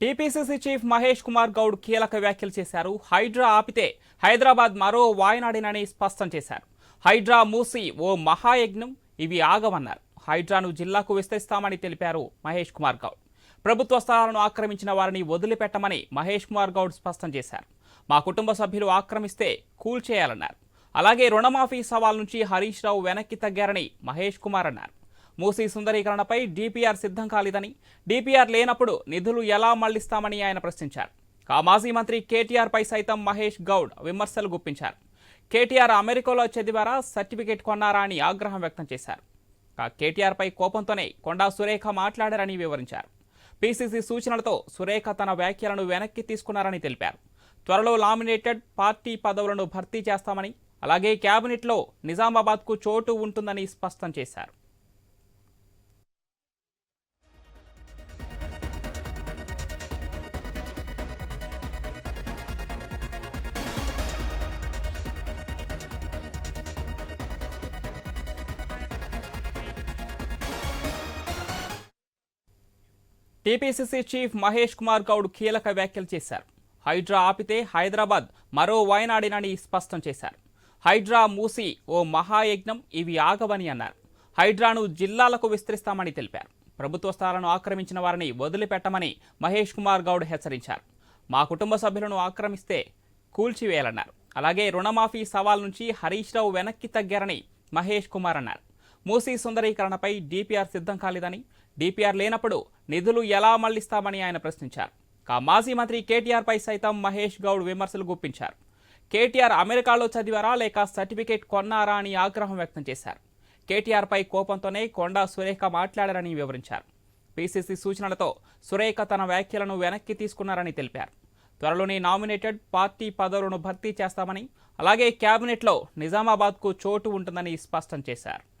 TPCC chief Mahesh Kumar Goud కీలక వ్యాఖ్యలు చేశారు. హైడ్రా ఆపితే హైదరాబాద్ మరో వాయనాడినని స్పష్టం చేశారు. హైడ్రా మూసి ఓ మహాయజ్ఞం ఇవి ఆగమన్నారు హైడ్రాను జిల్లాకు విస్తరిస్తామని తెలిపారు మహేష్ కుమార్ గౌడ్. ప్రభుత్వ స్థలాలను ఆక్రమించిన వారిని వదిలిపెట్టమని మహేష్ కుమార్ గౌడ్ స్పష్టం చేశారు. మా కుటుంబ సభ్యులు ఆక్రమిస్తే కూల్చేయాలన్నారు. అలాగే రుణమాఫీ సవాల్ నుంచి హరీష్ రావు వెనక్కి తగ్గారని మహేష్ కుమార్ అన్నారు. మూసీ సుందరీకరణపై డీపీఆర్ సిద్ధం కాలేదని డీపీఆర్ లేనప్పుడు నిధులు ఎలా మళ్ళిస్తామని ఆయన ప్రశ్నించారు. ఆ మాజీ మంత్రి కేటీఆర్ పై సైతం మహేష్ గౌడ్ విమర్శలు గుప్పించారు. కేటీఆర్ అమెరికాలో చదివారా సర్టిఫికేట్ కొన్నారా అని ఆగ్రహం వ్యక్తం చేశారు. కేటీఆర్పై కోపంతోనే కొండా సురేఖ మాట్లాడారని వివరించారు. పీసీసీ సూచనలతో సురేఖ తన వ్యాఖ్యలను వెనక్కి తీసుకున్నారని తెలిపారు. త్వరలో లామినేటెడ్ పార్టీ పదవులను భర్తీ చేస్తామని అలాగే కేబినెట్లో నిజామాబాద్కు చోటు ఉంటుందని స్పష్టం చేశారు. టీపీసీసీ చీఫ్ మహేష్ కుమార్ గౌడ్ కీలక వ్యాఖ్యలు చేశారు. హైడ్రా ఆపితే హైదరాబాద్ మరో వయనాడినని స్పష్టం చేశారు. హైడ్రా మూసి ఓ మహాయజ్ఞం ఇవి ఆగవని అన్నారు. హైడ్రాను జిల్లాలకు విస్తరిస్తామని తెలిపారు. ప్రభుత్వ స్థానాలను ఆక్రమించిన వారిని వదిలిపెట్టమని మహేష్ కుమార్ గౌడ్ హెచ్చరించారు. మా కుటుంబ సభ్యులను ఆక్రమిస్తే కూల్చివేయాలన్నారు. అలాగే రుణమాఫీ సవాల్ నుంచి హరీష్ రావు వెనక్కి తగ్గారని మహేష్ కుమార్ అన్నారు. మూసీ సుందరీకరణపై డీపీఆర్ సిద్ధం కాలేదని డీపీఆర్ లేనప్పుడు నిధులు ఎలా మళ్ళిస్తామని ఆయన ప్రశ్నించారు. కా మాజీ మంత్రి కేటీఆర్పై సైతం మహేష్ గౌడ్ విమర్శలు గుప్పించారు. కేటీఆర్ అమెరికాలో చదివారా లేక సర్టిఫికేట్ కొన్నారా అని ఆగ్రహం వ్యక్తం చేశారు. కేటీఆర్పై కోపంతోనే కొండా సురేఖ మాట్లాడారని వివరించారు. పీసీసీ సూచనలతో సురేఖ తన వ్యాఖ్యలను వెనక్కి తీసుకున్నారని తెలిపారు. త్వరలోనే నామినేటెడ్ పార్టీ పదవులను భర్తీ చేస్తామని అలాగే కేబినెట్లో నిజామాబాద్కు చోటు ఉంటుందని స్పష్టం చేశారు.